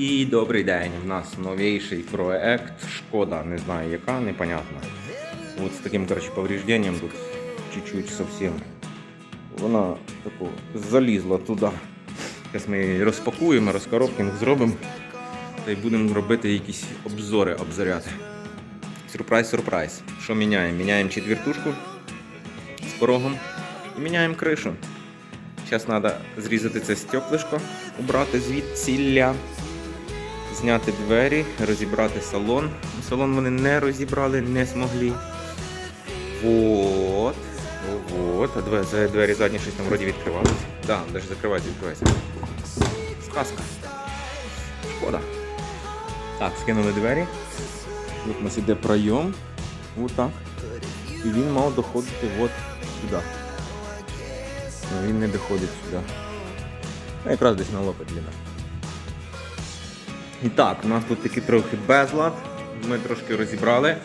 І добрий день. У нас новіший проект. Шкода, не знаю яка, непонятно. От з таким, коротше, поврежденням тут чуть-чуть совсем. Вона таку залізла туди. Зараз ми її розпакуємо, розкоробкимо, зробимо. Та й будемо робити якісь обзори, обзоряти. Сюрприз, сюрприз. Що міняємо? Міняємо четвертушку з порогом і міняємо кришу. Зараз треба зрізати це стеклишко, убрати звідсілля, зняти двері, розібрати салон. Салон вони не розібрали, не змогли. Вот. Вот. А двері, двері задні щось там вроді відкривалися. Да, навіть закривається, відкривається. Сказка. Шкода. Так, скинули двері. Тут у нас іде пройом. Вот так. І він мав доходити от сюди. Ну, він не доходить сюди. Ну, якраз десь на лопать длина. І так, у нас тут такий трохи безлад. Ми трошки розібрали.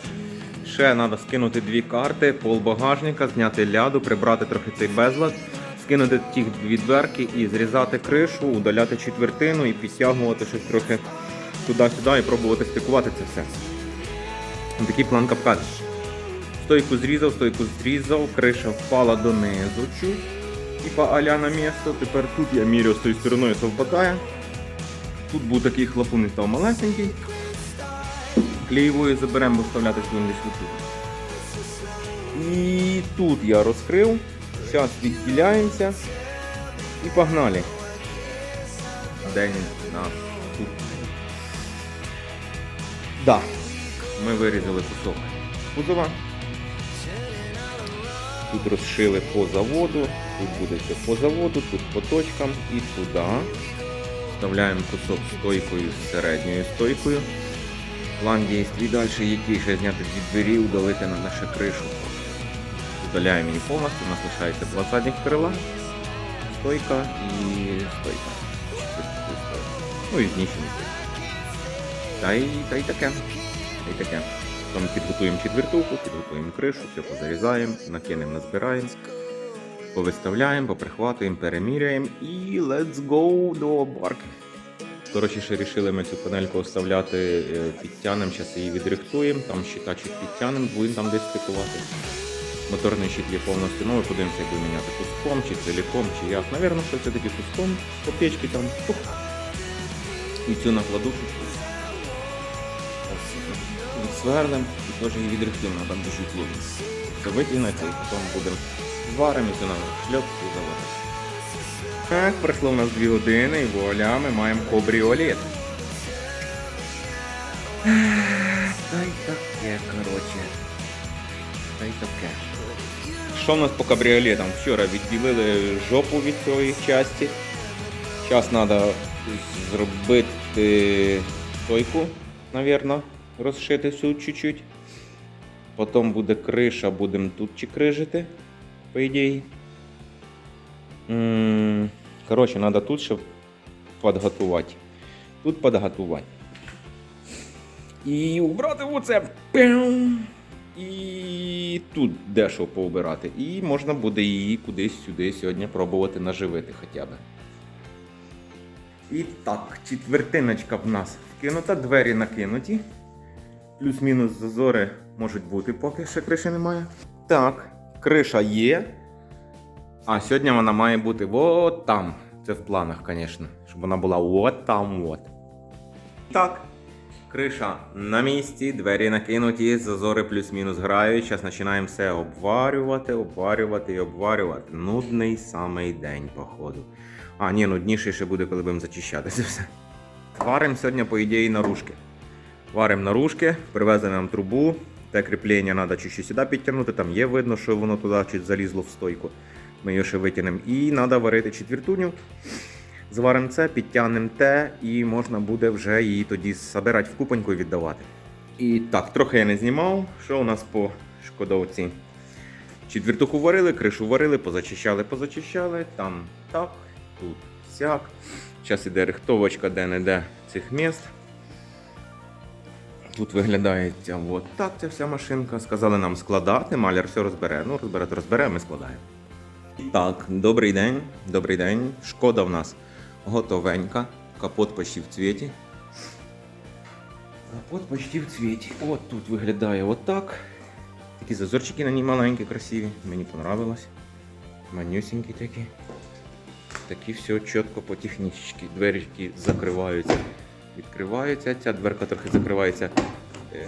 Ще треба скинути дві карти, пол багажника, зняти ляду, прибрати трохи цей безлад, скинути ті дві дверки і зрізати кришу, удаляти четвертину і підтягувати щось трохи туди-сюди і пробувати стикувати це все. Такий план капкан. Стойку зрізав, стойку зрізав, криша впала донизу чуть. Типа аля на місто. Тепер тут я міряю з тою стороною совпадає. Тут був такий хлопун, став малесенький. Клеєвою заберемо, бо вставляти будемо десь тут. І тут я розкрив. Зараз відділяємося і погнали. Де він нас тут? Да. Ми вирізали кусок кузова. Тут розшили по заводу, тут буде все по заводу, тут по точкам і туди. Вставляємо кусок стойкою з середньою стойкою. План дійстві далі який ще зняти дві двері, удалити на нашу кришу. Удаляємо її повністю, у нас лишається два задніх крила, стойка і стойка. Ну і знищені. Та й, та й таке. Та й таке. Потім підготуємо четвертуху, підготуємо кришу, все позарізаємо, накинемо, назбираємо, повиставляємо, поприхватуємо, переміряємо і let's go до барки. Коротше, ще вирішили ми цю панельку оставляти е, підтянем, зараз її відрихтуємо, там щитачок підтянем, будемо там десь стикувати. Моторний щит є повністю новий, подивимося, як буде куском, чи целиком, чи як. Навірно, що це таки куском, по печки там. Тух. І цю накладушечку сверлим і теж її відрихтуємо, там дуже плотно. Це витягнеться і потім будемо зваримо і це на шльопку і. Так, пройшло в нас 2 години і вуаля, ми маємо кобріолет. Та й таке, коротше. Та й таке. Що в нас по кабріолетам? Вчора відділили жопу від цієї частини. Зараз треба зробити стойку, мабуть, розшити всю чуть-чуть. Потім буде криша, будемо тут чекрижити, по ідеї. Коротше, треба тут ще підготувати. Тут підготувати. І убрати оце. І тут дещо поубирати. І можна буде її кудись сюди сьогодні пробувати наживити хоча б. І так, четвертиночка в нас вкинута, двері накинуті. Плюс-мінус зазори можуть бути, поки ще криші немає. Так, криша є. А сьогодні вона має бути от там. Це в планах, звісно. Щоб вона була от там от. Так. Криша на місці, двері накинуті, зазори плюс-мінус грають. Зараз починаємо все обварювати, обварювати і обварювати. Нудний самий день, походу. А, ні, нудніший ще буде, коли будемо зачищати це все. Варимо сьогодні, по ідеї, наружки. Варимо наружки, привезли нам трубу. Те кріплення треба чуть-чуть сюди підтягнути, там є видно, що воно туди чуть залізло в стойку. Ми його ще витягнемо. І треба варити четвертуню. Зваримо це, підтягнемо те, і можна буде вже її тоді забирати в купоньку і віддавати. І так, трохи я не знімав, що у нас по шкодовці. Четвертуху варили, кришу варили, позачищали, позачищали. Там так, тут сяк. Зараз іде рихтовочка де-не-де цих міст. Тут виглядає ця от так ця вся машинка. Сказали нам складати, маляр все розбере. Ну, розбере, то розбере, ми складаємо. Так, добрий день, добрий день. Шкода в нас готовенька. Капот почти в цвіті. Капот почти в цвіті. От тут виглядає отак. Такі зазорчики на ній маленькі, красиві. Мені понравилось. Манюсенькі такі. Такі все чітко по технічці. Дверки закриваються, відкриваються. Ця дверка трохи закривається е,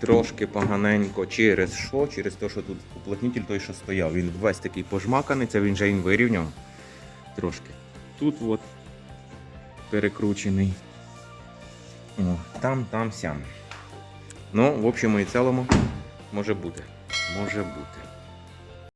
трошки поганенько. Через що? Через те, що тут уплотнитель той, що стояв. Він весь такий пожмаканий, це він же він вирівняв трошки. Тут от перекручений. О, там, там, сям. Ну, в общому і цілому, може бути. Може бути.